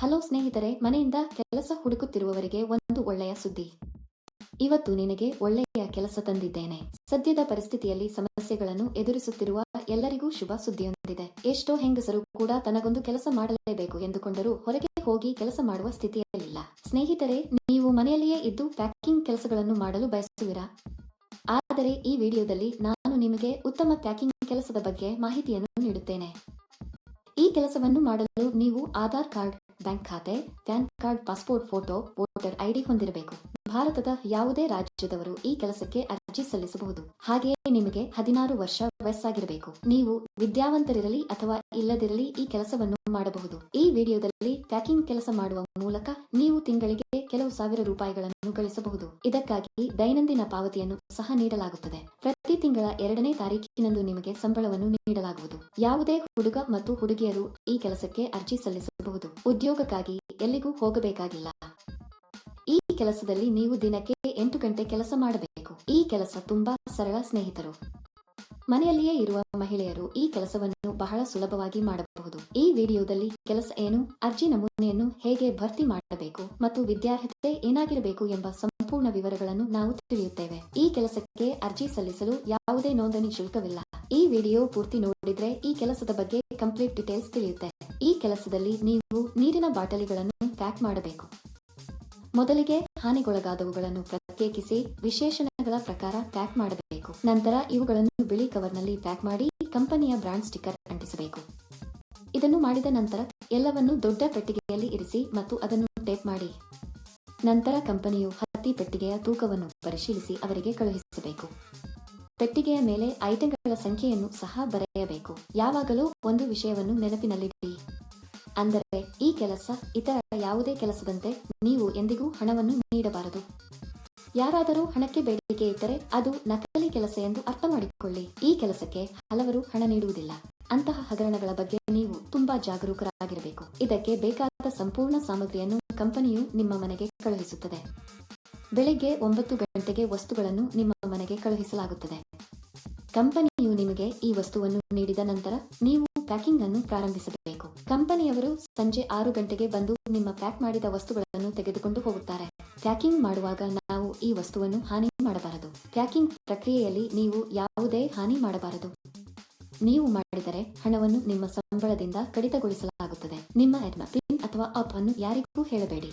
Hello ಸ್ನೇಹಿತರೆ, ಮನೆಯಿಂದ ಕೆಲಸ ಹುಡುಕುತ್ತಿರುವವರಿಗೆ ಒಂದು ಒಳ್ಳೆಯ ಸುದ್ದಿ. ಇವತ್ತು ನಿನಗೆ ಒಳ್ಳೆಯ ಕೆಲಸ ತಂದಿದ್ದೇನೆ. ಸದ್ಯದ ಪರಿಸ್ಥಿತಿಯಲ್ಲಿ ಸಮಸ್ಯೆಗಳನ್ನು ಎದುರಿಸುತ್ತಿರುವ ಎಲ್ಲರಿಗೂ ಶುಭ ಸುದ್ದಿಯೊಂದಿದೆ. ಎಷ್ಟೋ ಹೆಂಗಸರು ಕೂಡ ತನಗೊಂದು ಕೆಲಸ ಮಾಡಲೇಬೇಕು ಎಂದುಕೊಂಡರೂ ಹೊರಗೆ ಹೋಗಿ ಕೆಲಸ ಮಾಡುವ ಸ್ಥಿತಿಯಲ್ಲಿಲ್ಲ. ಸ್ನೇಹಿತರೆ, ನೀವು ಮನೆಯಲ್ಲಿಯೇ ಇದ್ದು ಪ್ಯಾಕಿಂಗ್ ಕೆಲಸಗಳನ್ನು ಮಾಡಲು ಬಯಸುವಿರಾ? ಆದರೆ ಈ ವಿಡಿಯೋದಲ್ಲಿ ನಾನು ನಿಮಗೆ ಉತ್ತಮ ಪ್ಯಾಕಿಂಗ್ ಕೆಲಸದ ಬಗ್ಗೆ ಮಾಹಿತಿಯನ್ನು ನೀಡುತ್ತೇನೆ. ಈ ಕೆಲಸವನ್ನು ಮಾಡಲು ನೀವು ಆಧಾರ್ ಕಾರ್ಡ್ ಬ್ಯಾಂಕ್ ಖಾತೆ, PAN card, passport, photo, voter ID ಹೊಂದಿರಬೇಕು. ಭಾರತದ ಯಾವುದೇ ರಾಜ್ಯದವರು ಈ ಕೆಲಸಕ್ಕೆ ಅರ್ಜಿ ಸಲ್ಲಿಸಬಹುದು. ಹಾಗೆಯೇ ನಿಮಗೆ ಹದಿನಾರು ವರ್ಷ ವಯಸ್ಸಾಗಿರಬೇಕು. ನೀವು ವಿದ್ಯಾವಂತರಿರಲಿ ಅಥವಾ ಇಲ್ಲದಿರಲಿ ಈ ಕೆಲಸವನ್ನು ಮಾಡಬಹುದು. ಈ ವಿಡಿಯೋದಲ್ಲಿ ಪ್ಯಾಕಿಂಗ್ ಕೆಲಸ ಮಾಡುವ ಮೂಲಕ ನೀವು ತಿಂಗಳಿಗೆ ಕೆಲವು ಸಾವಿರ ರೂಪಾಯಿಗಳನ್ನು ಗಳಿಸಬಹುದು ಇದಕ್ಕಾಗಿ ದೈನಂದಿನ ಪಾವತಿಯನ್ನು ಸಹ ನೀಡಲಾಗುತ್ತದೆ. ಪ್ರತಿ ತಿಂಗಳ ಎರಡನೇ ತಾರೀಕಿನಂದು ನಿಮಗೆ ಸಂಬಳವನ್ನು ನೀಡಲಾಗುವುದು. ಯಾವುದೇ ಹುಡುಗ ಮತ್ತು ಹುಡುಗಿಯರು ಈ ಕೆಲಸಕ್ಕೆ ಅರ್ಜಿ ಸಲ್ಲಿಸಬಹುದು. ಉದ್ಯೋಗಕ್ಕಾಗಿ ಎಲ್ಲಿಗೂ ಹೋಗಬೇಕಾಗಿಲ್ಲ. ಈ ಕೆಲಸದಲ್ಲಿ ನೀವು ದಿನಕ್ಕೆ ಎಂಟು ಗಂಟೆ ಕೆಲಸ ಮಾಡಬೇಕು. ಈ ಕೆಲಸ ತುಂಬಾ ಸರಳ ಸ್ನೇಹಿತರು. ಮನೆಯಲ್ಲಿಯೇ ಇರುವ ಮಹಿಳೆಯರು ಈ ಕೆಲಸವನ್ನು ಬಹಳ ಸುಲಭವಾಗಿ ಮಾಡಬಹುದು. ಈ ವಿಡಿಯೋದಲ್ಲಿ ಕೆಲಸ ಏನು, ಅರ್ಜಿ ನಮೂನೆಯನ್ನು ಹೇಗೆ ಭರ್ತಿ ಮಾಡಬೇಕು ಮತ್ತು ವಿದ್ಯಾರ್ಹತೆ ಏನಾಗಿರಬೇಕು ಎಂಬ ಸಂಪೂರ್ಣ ವಿವರಗಳನ್ನು ನಾವು ತಿಳಿಯುತ್ತೇವೆ. ಈ ಕೆಲಸಕ್ಕೆ ಅರ್ಜಿ ಸಲ್ಲಿಸಲು ಯಾವುದೇ ನೋಂದಣಿ ಶುಲ್ಕವಿಲ್ಲ. ಈ ವಿಡಿಯೋ ಪೂರ್ತಿ ನೋಡಿದ್ರೆ ಈ ಕೆಲಸದ ಬಗ್ಗೆ ಕಂಪ್ಲೀಟ್ ಡೀಟೇಲ್ಸ್ ತಿಳಿಯುತ್ತೆ. ಈ ಕೆಲಸದಲ್ಲಿ ನೀವು ನೀರಿನ ಬಾಟಲಿಗಳನ್ನು ಪ್ಯಾಕ್ ಮಾಡಬೇಕು. ಮೊದಲಿಗೆ ಹಾನಿಗೊಳಗಾದವುಗಳನ್ನು ಪ್ರತ್ಯೇಕಿಸಿ, ವಿಶೇಷಣಗಳ ಪ್ರಕಾರ ಪ್ಯಾಕ್ ಮಾಡಬೇಕು. ನಂತರ ಇವುಗಳನ್ನು ಬಿಳಿ ಕವರ್ನಲ್ಲಿ ಪ್ಯಾಕ್ ಮಾಡಿ ಕಂಪನಿಯ ಬ್ರಾಂಡ್ ಸ್ಟಿಕ್ಕರ್ ಅಂಟಿಸಬೇಕು. ಇದನ್ನು ಮಾಡಿದ ನಂತರ ಎಲ್ಲವನ್ನು ದೊಡ್ಡ ಪೆಟ್ಟಿಗೆಯಲ್ಲಿ ಇರಿಸಿ ಮತ್ತು ಅದನ್ನು ಟೇಪ್ ಮಾಡಿ. ನಂತರ ಕಂಪನಿಯು ಹತ್ತಿ ಪೆಟ್ಟಿಗೆಯ ತೂಕವನ್ನು ಪರಿಶೀಲಿಸಿ ಅವರಿಗೆ ಕಳುಹಿಸಬೇಕು. ಪೆಟ್ಟಿಗೆಯ ಮೇಲೆ ಐಟಂಗಳ ಸಂಖ್ಯೆಯನ್ನು ಸಹ ಬರೆಯಬೇಕು. ಯಾವಾಗಲೂ ಒಂದು ವಿಷಯವನ್ನು ನೆನಪಿನಲ್ಲಿಡಿ. ಅಂದರೆ ಈ ಕೆಲಸ ಇತರ ಯಾವುದೇ ಕೆಲಸದಂತೆ ನೀವು ಎಂದಿಗೂ ಹಣವನ್ನು ನೀಡಬಾರದು. ಯಾರಾದರೂ ಹಣಕ್ಕೆ ಬೇಡಿಕೆ ಇದ್ದರೆ ಅದು ನಕಲಿ ಕೆಲಸ ಎಂದು ಅರ್ಥ ಮಾಡಿಕೊಳ್ಳಿ ಈ ಕೆಲಸಕ್ಕೆ ಹಲವರು ಹಣ ನೀಡುವುದಿಲ್ಲ. ಅಂತಹ ಹಗರಣಗಳ ಬಗ್ಗೆ ನೀವು ತುಂಬಾ ಜಾಗರೂಕರಾಗಿರಬೇಕು. ಇದಕ್ಕೆ ಬೇಕಾದ ಸಂಪೂರ್ಣ ಸಾಮಗ್ರಿಯನ್ನು ಕಂಪನಿಯು ನಿಮ್ಮ ಮನೆಗೆ ಕಳುಹಿಸುತ್ತದೆ. ಬೆಳಿಗ್ಗೆ ಒಂಬತ್ತು ಗಂಟೆಗೆ ವಸ್ತುಗಳನ್ನು ನಿಮ್ಮ ಮನೆಗೆ ಕಳುಹಿಸಲಾಗುತ್ತದೆ. ಕಂಪನಿಯು ನಿಮಗೆ ಈ ವಸ್ತುವನ್ನು ನೀಡಿದ ನಂತರ ನೀವು ಪ್ಯಾಕಿಂಗ್ ಅನ್ನು ಪ್ರಾರಂಭಿಸಬೇಕು. ಕಂಪನಿಯವರು ಸಂಜೆ ಆರು ಗಂಟೆಗೆ ಬಂದು ನಿಮ್ಮ ಪ್ಯಾಕ್ ಮಾಡಿದ ವಸ್ತುಗಳನ್ನು ತೆಗೆದುಕೊಂಡು ಹೋಗುತ್ತಾರೆ. ಪ್ಯಾಕಿಂಗ್ ಮಾಡುವಾಗ ನಾವು ಈ ವಸ್ತುವನ್ನು ಹಾನಿ ಮಾಡಬಾರದು. ಪ್ಯಾಕಿಂಗ್ ಪ್ರಕ್ರಿಯೆಯಲ್ಲಿ ನೀವು ಯಾವುದೇ ಹಾನಿ ಮಾಡಬಾರದು. ನೀವು ಮಾಡಿದರೆ ಹಣವನ್ನು ನಿಮ್ಮ ಸಂಬಳದಿಂದ ಕಡಿತಗೊಳಿಸಲಾಗುತ್ತದೆ. ನಿಮ್ಮ ಪಿನ್ ಅಥವಾ ಅಪ್ ಅನ್ನು ಯಾರಿಗೂ ಹೇಳಬೇಡಿ.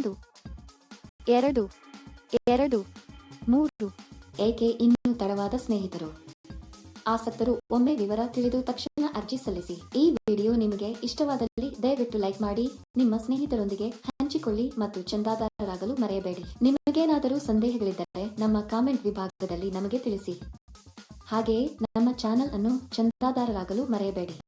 ಒಂದು, ಎರಡು ಎರಡು, ಮೂರು, ಏಕೆ ಇನ್ನೂ ತಡವಾದ ಸ್ನೇಹಿತರು? ಆಸಕ್ತರು, ಒಮ್ಮೆ ವಿವರ ತಿಳಿದು ತಕ್ಷಣ ಅರ್ಜಿ ಸಲ್ಲಿಸಿ. ಈ ವಿಡಿಯೋ ನಿಮಗೆ ಇಷ್ಟವಾದಲ್ಲಿ ದಯವಿಟ್ಟು ಲೈಕ್ ಮಾಡಿ, ನಿಮ್ಮ ಸ್ನೇಹಿತರೊಂದಿಗೆ ಹಂಚಿಕೊಳ್ಳಿ ಮತ್ತು ಚಂದಾದಾರರಾಗಲು ಮರೆಯಬೇಡಿ. ನಿಮಗೇನಾದರೂ ಸಂದೇಹಗಳಿದ್ದರೆ ನಮ್ಮ ಕಾಮೆಂಟ್ ವಿಭಾಗದಲ್ಲಿ ನಮಗೆ ತಿಳಿಸಿ. ಹಾಗೆಯೇ ನಮ್ಮ ಚಾನೆಲ್ ಅನ್ನು ಚಂದಾದಾರರಾಗಲು ಮರೆಯಬೇಡಿ.